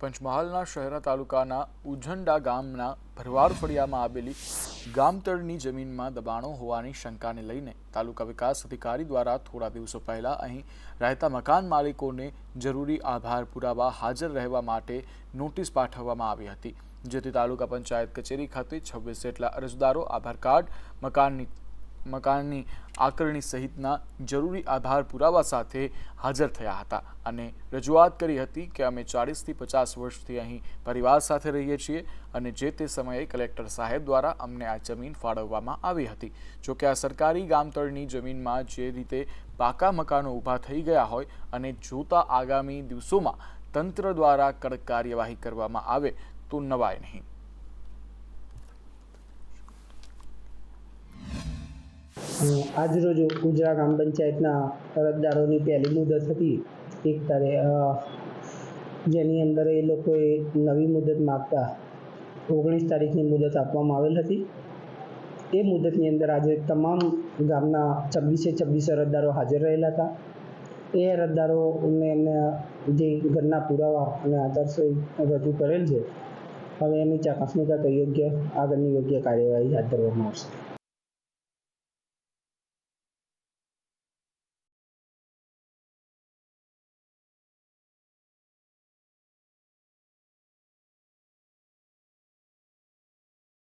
પંચમહાલના શહેરા તાલુકાના ઉજંડા ગામના ભરવાડ ફળિયામાં આવેલી ગામતળની જમીનમાં દબાણો હોવાની શંકાને લઈને તાલુકા વિકાસ અધિકારી દ્વારા થોડા દિવસો પહેલા અહીં રહેતા મકાન માલિકોને જરૂરી આભાર પુરાવા હાજર રહેવા માટે નોટિસ પાઠવવામાં આવી હતી. જેથી તાલુકા પંચાયત કચેરી ખાતે છવ્વીસ જેટલા અરજદારો આધાર કાર્ડ, મકાનની મકાનની આકરણી સહિતના જરૂરી આધાર પુરાવા સાથે હાજર થયા હતા અને રજૂઆત કરી હતી કે અમે ચાળીસથી પચાસ વર્ષથી અહીં પરિવાર સાથે રહીએ છીએ અને જે તે સમયે કલેક્ટર સાહેબ દ્વારા અમને આ જમીન ફાળવવામાં આવી હતી. જોકે આ સરકારી ગામતળની જમીનમાં જે રીતે પાકા મકાનો ઊભા થઈ ગયા હોય અને જોતા આગામી દિવસોમાં તંત્ર દ્વારા કડક કાર્યવાહી કરવામાં આવે તો નવાય નહીં. આજરોજ ઉજરા ગ્રામ પંચાયતના અરજદારોની પહેલી મુદત હતી. એક તારીખ જેની અંદર એ લોકોએ નવી મુદત માગતા ઓગણીસ તારીખની મુદત આપવામાં આવેલ હતી. એ મુદતની અંદર આજે તમામ ગામના છવ્વીસે છવ્વીસ અરજદારો હાજર રહેલા હતા. એ અરજદારોને એમને જે ઘરના પુરાવા અને આદર્શો રજૂ કરેલ છે, હવે એની ચકાસણી કરતા યોગ્ય આગળની યોગ્ય કાર્યવાહી હાથ ધરવામાં આવશે.